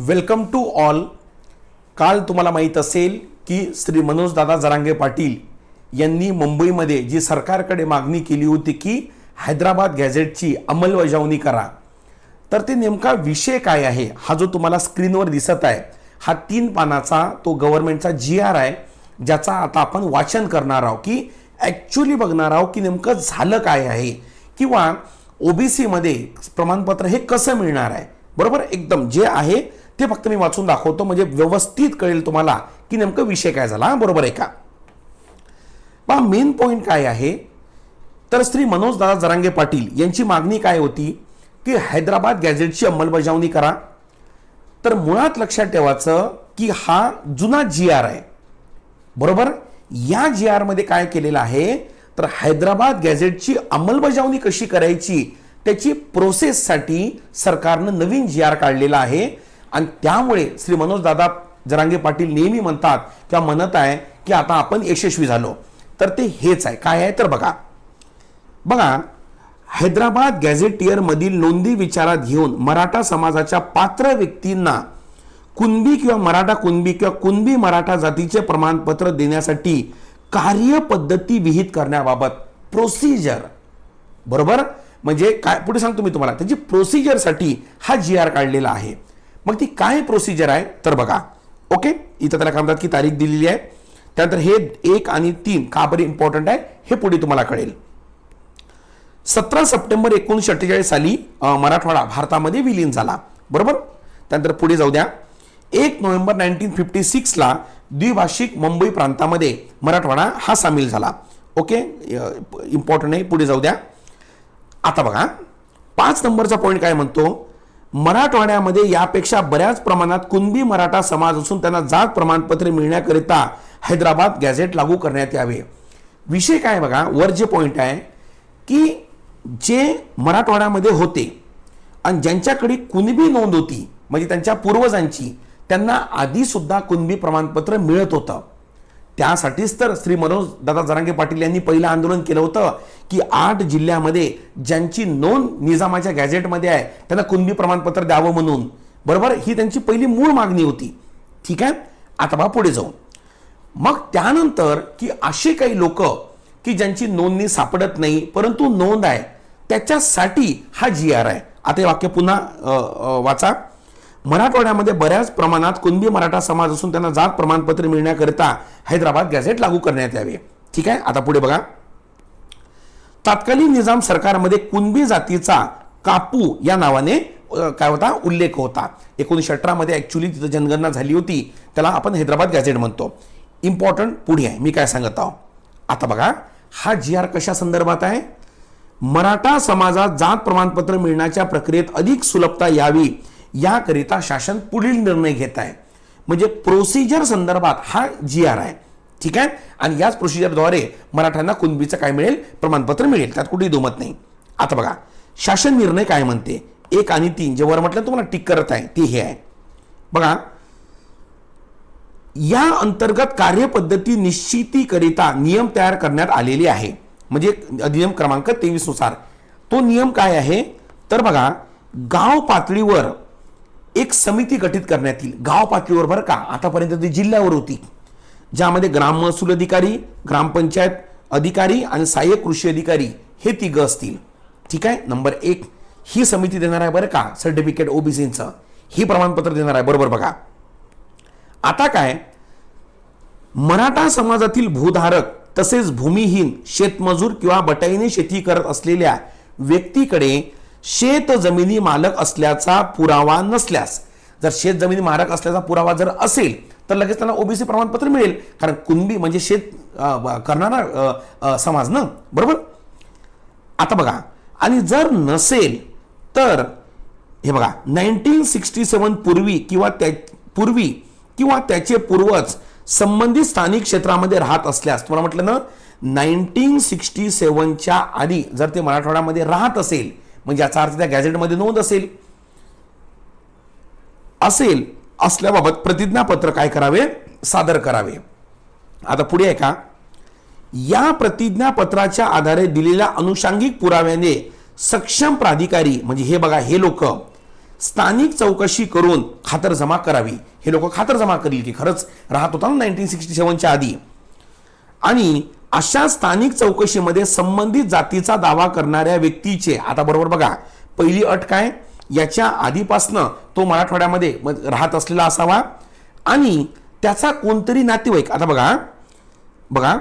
Welcome to all. काल तुम्हाला माहीत असेल की श्री मनोजदादा जरांगे पाटील यांनी मुंबईमध्ये जी सरकारकडे मागणी केली होती की हैदराबाद गॅझेटची अंमलबजावणी करा. तर ते नेमका विषय काय आहे हा जो तुम्हाला स्क्रीनवर दिसत आहे हा तीन पानाचा तो गव्हर्नमेंटचा जी आर आहे ज्याचा आता आपण वाचन करणार आहोत की ॲक्च्युली बघणार आहोत की नेमकं झालं काय आहे किंवा ओबीसीमध्ये प्रमाणपत्र हे कसं मिळणार आहे. बरोबर? एकदम. जे आहे ते फक्त मी वाचून दाखवतो म्हणजे व्यवस्थित कळेल तुम्हाला की नेमकं विषय काय झाला. बरोबर आहे का? पहा मेन पॉईंट काय आहे? तर श्री मनोज दादा जरांगे पाटील यांची मागणी काय होती? की हैदराबाद गॅझेटची अंमलबजावणी करा. तर मुळात लक्षात ठेवायचं की हा जुना जी आर आहे. बरोबर? या जी आरमध्ये काय केलेलं आहे? तर हैदराबाद गॅझेटची अंमलबजावणी कशी करायची? त्याची प्रोसेससाठी सरकारनं नवीन जी आर काढलेला आहे. आणि त्यामुळे श्री मनोजदादा जरांगे पाटील नेहमी म्हणतात किंवा म्हणत आहे की आता आपण यशस्वी झालो. तर ते हेच आहे. काय आहे? तर बघा. बघा हैदराबाद गॅझेटियरमधील नोंदी विचारात घेऊन मराठा समाजाच्या पात्र व्यक्तींना कुणबी किंवा मराठा कुणबी किंवा कुणबी मराठा जातीचे प्रमाणपत्र देण्यासाठी कार्यपद्धती विहित करण्याबाबत प्रोसिजर बरोबर? म्हणजे काय? पुढे सांगतो मी तुम्हाला. त्याची प्रोसिजरसाठी हा जी आर काढलेला आहे. मग ती काय प्रोसिजर आहे? तर बघा ओके इथं त्याला काय म्हणतात की तारीख दिलेली आहे. त्यानंतर हे एक आणि तीन का बरं इम्पॉर्टंट आहे? हे पुढे तुम्हाला कळेल. सतरा सप्टेंबर एकोणीसशे अठ्ठेचाळीस साली मराठवाडा भारतामध्ये विलीन झाला. बरोबर? त्यानंतर पुढे जाऊ द्या. एक नोव्हेंबर नाईन्टीन फिफ्टी सिक्सला द्विभाषिक मुंबई प्रांतामध्ये मराठवाडा हा सामील झाला. ओके इम्पॉर्टंट आहे. पुढे जाऊ द्या. आता बघा पाच नंबरचा पॉईंट काय म्हणतो? मराठवाड्यामध्ये यापेक्षा बऱ्याच प्रमाणात कुणबी मराठा समाज असून त्यांना जात प्रमाणपत्र मिळण्याकरिता हैदराबाद गॅझेट लागू करण्यात यावे. विषय काय बघा? वर जे पॉईंट आहे की जे मराठवाड्यामध्ये होते आणि ज्यांच्याकडे कुणबी नोंद होती म्हणजे त्यांच्या पूर्वजांची त्यांना आधीसुद्धा कुणबी प्रमाणपत्र मिळत होतं. त्यासाठीच तर श्री मनोज दादा जरांगे पाटील यांनी पहिलं आंदोलन केलं होतं की आठ जिल्ह्यामध्ये ज्यांची नोंद निजामाच्या गॅझेटमध्ये आहे त्यांना कुणबी प्रमाणपत्र द्यावं म्हणून. बरोबर? ही त्यांची पहिली मूळ मागणी होती. ठीक आहे? आता बा पुढे जाऊ मग त्यानंतर की असे काही लोक की ज्यांची नोंदणी सापडत नाही परंतु नोंद आहे त्याच्यासाठी हा जी आर आहे. आता हे वाक्य पुन्हा वाचा. मराठवाड्यामध्ये बऱ्याच प्रमाणात कुणबी मराठा समाज असून त्यांना जात प्रमाणपत्र मिळण्याकरिता हैदराबाद गॅझेट लागू करण्यात यावे. ठीक आहे? आता पुढे बघा. तत्कालीन निजाम सरकारमध्ये कुणबी जातीचा कापू या नावाने काय होता? उल्लेख होता. एकोणीसशे अठरामध्ये ॲक्च्युली तिथं जनगणना झाली होती. त्याला आपण हैदराबाद गॅझेट म्हणतो. इम्पॉर्टंट पुढे आहे. मी काय सांगत आहो? आता बघा. हा जी आर कशा संदर्भात आहे? मराठा समाजात जात प्रमाणपत्र मिळण्याच्या प्रक्रियेत अधिक सुलभता यावी याकरिता शासन पुढील निर्णय घेत आहे. म्हणजे प्रोसिजर संदर्भात हा जी आर आहे. ठीक आहे? आणि याच प्रोसिजरद्वारे मराठ्यांना कुणबीचं काय मिळेल? प्रमाणपत्र मिळेल. त्यात कुठेही दुमत नाही. आता बघा शासन निर्णय काय म्हणते? एक आणि तीन. जे वर म्हटलं तुम्हाला टिक करत आहे ते हे आहे. बघा या अंतर्गत कार्यपद्धती निश्चितीकरिता नियम तयार करण्यात आलेले आहे. म्हणजे अधिनियम क्रमांक तेवीसनुसार. तो नियम काय आहे? तर बघा गाव पातळीवर एक समिती गठीत करण्यात येईल. गाव पातळीवर बरं का. आतापर्यंत ती जिल्ह्यावर होती. ज्यामध्ये ग्राम महसूल अधिकारी ग्रामपंचायत अधिकारी आणि सहाय्यक कृषी अधिकारी हे तिघं असतील. ठीक आहे? नंबर एक ही समिती देणार आहे बरं का. सर्टिफिकेट ओबीसीचं ही प्रमाणपत्र देणार आहे. बरोबर बघा. आता काय? मराठा समाजातील भूधारक तसेच भूमिहीन शेतमजूर किंवा बटाईने शेती करत असलेल्या व्यक्तीकडे शेत जमिनी मालक असल्याचा पुरावा नसल्यास जर शेत जमिनी मालक असल्याचा पुरावा जर असेल तर लगेच त्यांना ओबीसी प्रमाणपत्र मिळेल. कारण कुणबी म्हणजे शेत करणारा समाज ना? बरोबर? आता बघा. आणि जर नसेल तर हे बघा. नाईन्टीन सिक्स्टी सेवन पूर्वी किंवा त्या पूर्वी किंवा त्याचे पूर्वज संबंधित स्थानिक क्षेत्रामध्ये राहत असल्यास तुम्हाला म्हटलं ना नाईन्टीन सिक्स्टी सेवनच्या आधी जर ते मराठवाड्यामध्ये राहत असेल म्हणजे याचा अर्थ त्या गॅझेटमध्ये नोंद असेल. असेल असल्याबाबत प्रतिज्ञापत्र काय करावे? सादर करावे. आता पुढे आहे का या प्रतिज्ञापत्राच्या आधारे दिलेल्या अनुषंगिक पुराव्याने सक्षम प्राधिकारी म्हणजे हे बघा हे लोक स्थानिक चौकशी करून खातरजमा करावी. हे लोक खातरजमा करील की खरंच? राहत होता ना नाईन्टीन सिक्स्टी सेवनच्या आधी. आणि अशा स्थानिक चौकशीमध्ये संबंधित जातीचा दावा करणाऱ्या व्यक्तीचे आता बरोबर बघा पहिली अट काय? याच्या आधीपासनं तो मराठवाड्यामध्ये म- राहत असलेला असावा. आणि त्याचा कोणतरी नातेवाईक आता बघा बघा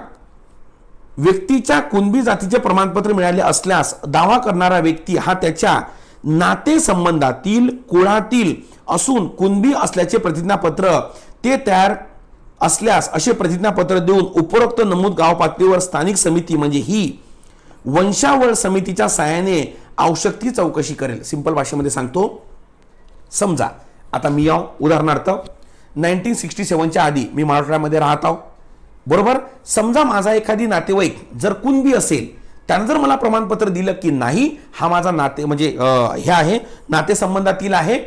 व्यक्तीच्या कुणबी जातीचे प्रमाणपत्र मिळाले असल्यास दावा करणारा व्यक्ती हा त्याच्या नातेसंबंधातील कुळातील असून कुणबी असल्याचे प्रतिज्ञापत्र ते तयार असल्यास असे प्रतिज्ञापत्र देऊन उपरोक्त नमूद गाव पातळीवर स्थानिक समिती म्हणजे ही वंशावळ समितीच्या साहाय्याने आवश्यक ती चौकशी करेल. सिंपल भाषेमध्ये सांगतो. समजा आता मी याव. उदाहरणार्थ नाईन्टीन सिक्स्टी सेवनच्या आधी मी महाराष्ट्रामध्ये राहत आहो. बरोबर? समजा माझा एखादी नातेवाईक जर कुणबी असेल त्यानं जर मला प्रमाणपत्र दिलं की नाही हा माझा नाते म्हणजे हे आहे नातेसंबंधातील आहे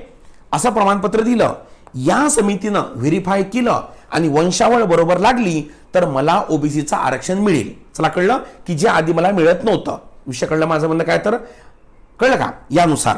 असं प्रमाणपत्र दिलं या समितीनं व्हेरीफाय केलं आणि वंशावळ बरोबर लागली तर मला ओबीसीचं आरक्षण मिळेल. चला कळलं? की जे आधी मला मिळत नव्हतं. विषय कळलं माझं म्हणणं काय तर? कळलं का? यानुसार.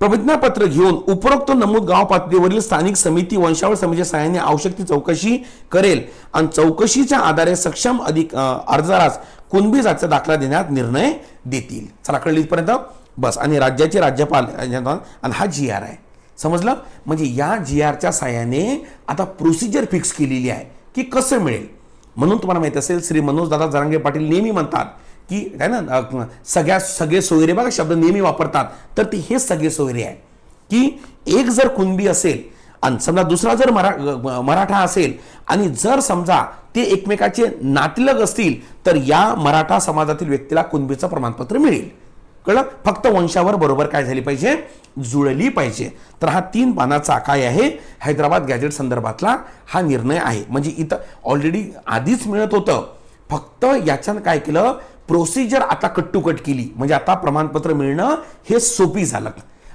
प्रतिज्ञापत्र घेऊन उपरोक्त नमूद गाव पातळीवरील स्थानिक समिती वंशावळ समितीच्या सहाय्याने आवश्यक ती चौकशी करेल आणि चौकशीच्या आधारे सक्षम अधिक अर्जदारास कुणबी जातीचा दाखला देण्यात निर्णय देतील. चला कळली इथपर्यंत? बस. आणि राज्याचे राज्यपाल आणि हा जी आर आहे समजलं? म्हणजे या जी आरच्या साह्याने आता प्रोसिजर फिक्स केलेली आहे की कसं मिळेल? म्हणून तुम्हाला माहिती असेल श्री मनोजदादा जरांगे पाटील नेहमी म्हणतात की काय ना सगळ्या सगळे सोयरे बघा शब्द नेहमी वापरतात. तर ते हेच सगळे सोयरे आहे की एक जर कुणबी असेल आणि समजा दुसरा जर मरा मराठा असेल आणि जर समजा ते एकमेकाचे नातलग असतील तर या मराठा समाजातील व्यक्तीला कुणबीचं प्रमाणपत्र मिळेल. कळलं? फक्त वंशावर बरोबर काय झाली पाहिजे? जुळली पाहिजे. तर हा तीन पानाचा काय आहे. हैदराबाद गॅजेट संदर्भातला हा निर्णय आहे. म्हणजे इथं ऑलरेडी आधीच मिळत होतं. फक्त याच्यानं काय केलं? प्रोसिजर आता कट्टुकट केली. म्हणजे आता प्रमाणपत्र मिळणं हे सोपी झालं.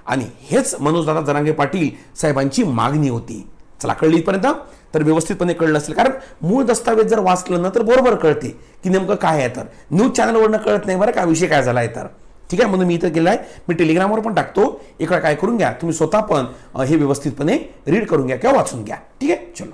आणि हेच मनोजदादा जरांगे पाटील साहेबांची मागणी होती. चला कळली इथपर्यंत? तर व्यवस्थितपणे कळलं असेल. कारण मूळ दस्तावेज जर वाचलं ना तर बरोबर कळते की नेमकं काय आहे तर. न्यूज चॅनलवरनं कळत नाही बरं का विषय काय झाला आहे तर. ठीक आहे म्हणून मी इथं केलं आहे मी टेलिग्रामवर पण टाकतो. इकडे काय करून घ्या. तुम्ही स्वतः पण हे व्यवस्थितपणे रीड करून घ्या किंवा वाचून घ्या. ठीक आहे? चलो.